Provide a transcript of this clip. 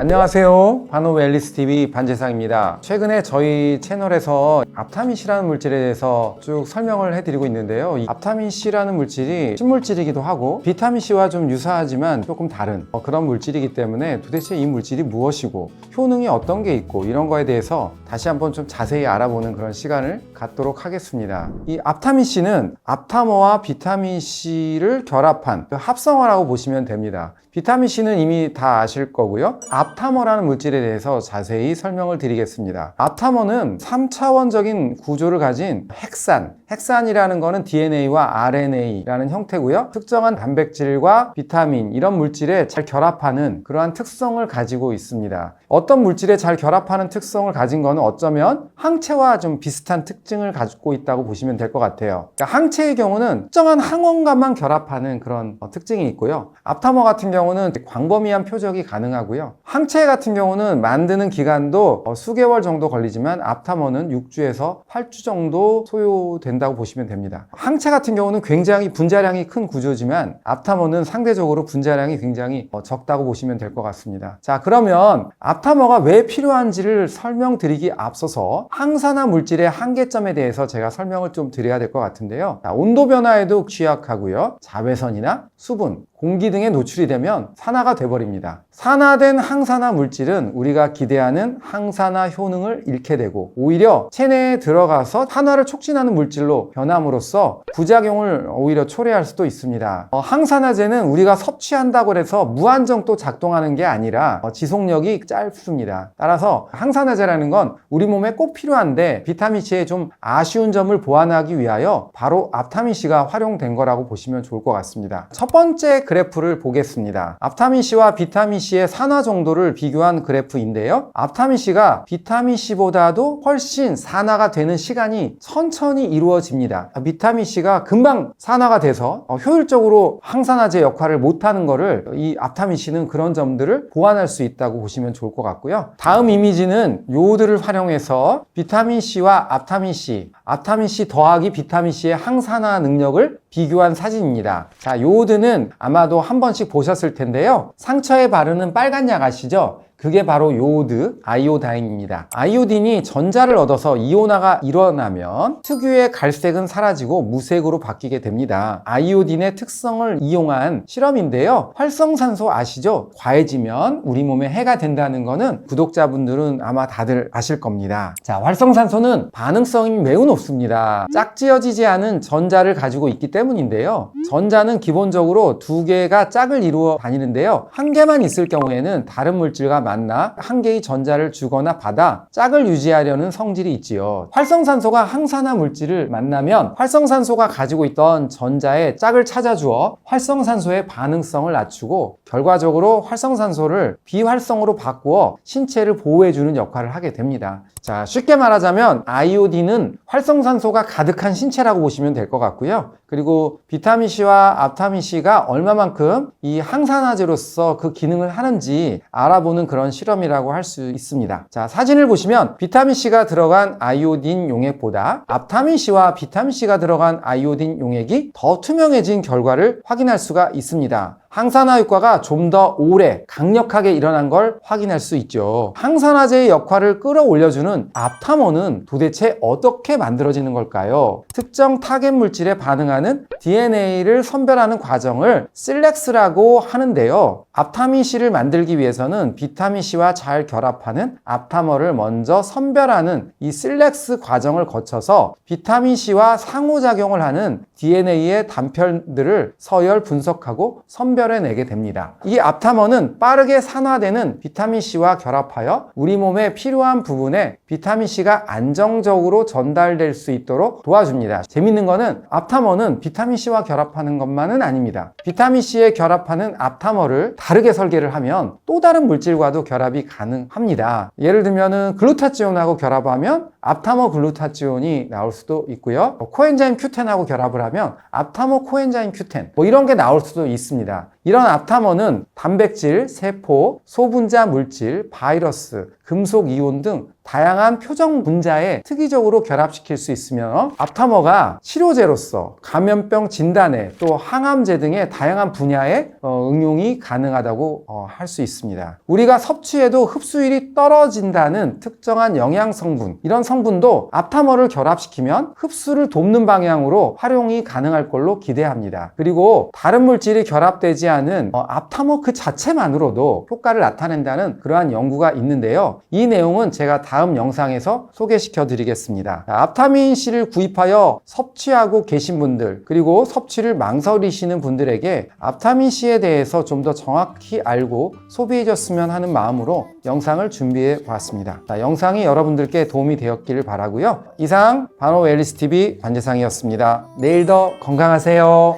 안녕하세요. 반오브 앨리스 TV 반재상입니다. 최근에 저희 채널에서 앞타민 C라는 물질에 대해서 쭉 설명을 해드리고 있는데요. 이 앞타민 C라는 물질이 신물질이기도 하고 비타민 C와 좀 유사하지만 조금 다른 어, 그런 물질이기 때문에 도대체 이 물질이 무엇이고 효능이 어떤 게 있고 이런 거에 대해서 다시 한번 좀 자세히 알아보는 그런 시간을 갖도록 하겠습니다. 이 앞타민 C는 앞타머와 비타민 C를 결합한 그 합성어라고 보시면 됩니다. 비타민 C는 이미 다 아실 거고요. 앞타머라는 물질에 대해서 자세히 설명을 드리겠습니다. 앞타머는 3차원적인 구조를 가진 핵산, 핵산이라는 거는 DNA와 RNA라는 형태고요. 특정한 단백질과 비타민 이런 물질에 잘 결합하는 그러한 특성을 가지고 있습니다. 어떤 물질에 잘 결합하는 특성을 가진 거는 어쩌면 항체와 좀 비슷한 특징을 가지고 있다고 보시면 될 것 같아요. 그러니까 항체의 경우는 특정한 항원과만 결합하는 그런 어, 특징이 있고요. 앞타머 같은 경우는 광범위한 표적이 가능하고요. 항체 같은 경우는 만드는 기간도 어, 수개월 정도 걸리지만 앞타머는 6주에서 8주 정도 소요된다고 보시면 됩니다. 항체 같은 경우는 굉장히 분자량이 큰 구조지만 앞타머는 상대적으로 분자량이 굉장히 어, 적다고 보시면 될 것 같습니다. 자, 그러면 앞타머가 왜 필요한지를 설명드리기 앞서서 항산화 물질의 한계점에 대해서 제가 설명을 좀 드려야 될 것 같은데요. 자, 온도 변화에도 취약하고요. 자외선이나 수분, 공기 등에 노출이 되면 산화가 돼버립니다. 산화된 항산화 물질은 우리가 기대하는 항산화 효능을 잃게 되고 오히려 체내에 들어가서 산화를 촉진하는 물질로 변함으로써 부작용을 오히려 초래할 수도 있습니다. 어, 항산화제는 우리가 섭취한다고 해서 무한정 또 작동하는 게 아니라 어, 지속력이 짧습니다. 따라서 항산화제라는 건 우리 몸에 꼭 필요한데 비타민C의 좀 아쉬운 점을 보완하기 위하여 바로 앞타민C가 활용된 거라고 보시면 좋을 것 같습니다. 첫 번째 그래프를 보겠습니다. 앞타민C와 비타민C의 산화 정도를 비교한 그래프인데요. 앞타민C가 비타민C보다도 훨씬 산화가 되는 시간이 천천히 이루어집니다. 비타민C가 금방 산화가 돼서 어, 효율적으로 항산화제 역할을 못하는 거를 이 앞타민C는 그런 점들을 보완할 수 있다고 보시면 좋을 것 같고요. 다음 이미지는 요오드를 활용해서 비타민C와 앞타민C, 앞타민C 더하기 비타민C의 항산화 능력을 비교한 사진입니다. 자, 요오드는 아마도 한 번씩 보셨을 텐데요. 상처에 바르는 빨간 약 아시죠? 그게 바로 요오드, 아이오다인입니다. 아이오딘이 전자를 얻어서 이온화가 일어나면 특유의 갈색은 사라지고 무색으로 바뀌게 됩니다. 아이오딘의 특성을 이용한 실험인데요. 활성산소 아시죠? 과해지면 우리 몸에 해가 된다는 거는 구독자분들은 아마 다들 아실 겁니다. 자, 활성산소는 반응성이 매우 높습니다. 짝지어지지 않은 전자를 가지고 있기 때문인데요. 전자는 기본적으로 두 개가 짝을 이루어 다니는데요. 한 개만 있을 경우에는 다른 물질과 만나 한 개의 전자를 주거나 받아 짝을 유지하려는 성질이 있지요. 활성산소가 항산화 물질을 만나면 활성산소가 가지고 있던 전자의 짝을 찾아주어 활성산소의 반응성을 낮추고 결과적으로 활성산소를 비활성으로 바꾸어 신체를 보호해주는 역할을 하게 됩니다. 자, 쉽게 말하자면 아이오딘은 활성산소가 가득한 신체라고 보시면 될 것 같고요. 그리고 비타민C와 앞타민C가 얼마만큼 이 항산화제로서 그 기능을 하는지 알아보는 그런 실험이라고 할 수 있습니다. 자, 사진을 보시면 비타민C가 들어간 아이오딘 용액보다 앞타민C와 비타민C가 들어간 아이오딘 용액이 더 투명해진 결과를 확인할 수가 있습니다. 항산화 효과가 좀 더 오래 강력하게 일어난 걸 확인할 수 있죠. 항산화제의 역할을 끌어올려주는 앞타머는 도대체 어떻게 만들어지는 걸까요? 특정 타겟 물질에 반응하는 DNA를 선별하는 과정을 실렉스라고 하는데요. 앞타민C를 만들기 위해서는 비타민C와 잘 결합하는 앞타머를 먼저 선별하는 이 실렉스 과정을 거쳐서 비타민C와 상호작용을 하는 DNA의 단편들을 서열 분석하고 선별 해내게 됩니다. 이 앞타머는 빠르게 산화되는 비타민C와 결합하여 우리 몸에 필요한 부분에 비타민C가 안정적으로 전달될 수 있도록 도와줍니다. 재밌는 거는 앞타머는 비타민C와 결합하는 것만은 아닙니다. 비타민C에 결합하는 앞타머를 다르게 설계를 하면 또 다른 물질과도 결합이 가능합니다. 예를 들면은 글루타치온하고 결합하면 앞타머 글루타치온이 나올 수도 있고요. 뭐 코엔자임 Q10하고 결합을 하면 앞타머 코엔자임 Q10 뭐 이런 게 나올 수도 있습니다. 이런 앞타머는 단백질, 세포, 소분자 물질, 바이러스, 금속 이온 등 다양한 표정 분자에 특이적으로 결합시킬 수 있으며 앞타머가 치료제로서 감염병 진단에 또 항암제 등의 다양한 분야에 어, 응용이 가능하다고 어, 할수 있습니다. 우리가 섭취해도 흡수율이 떨어진다는 특정한 영양 성분 이런 성분도 앞타머를 결합시키면 흡수를 돕는 방향으로 활용이 가능할 걸로 기대합니다. 그리고 다른 물질이 결합되지 않은 어, 앞타머 그 자체만으로도 효과를 나타낸다는 그러한 연구가 있는데요. 이 내용은 제가 다음 영상에서 소개시켜 드리겠습니다. 앞타민 C를 구입하여 섭취하고 계신 분들 그리고 섭취를 망설이시는 분들에게 앞타민 C에 대해서 좀 더 정확히 알고 소비해줬으면 하는 마음으로 영상을 준비해 보았습니다. 자, 영상이 여러분들께 도움이 되었기를 바라고요. 이상 바노 웰리스 TV 반재상이었습니다. 내일 더 건강하세요.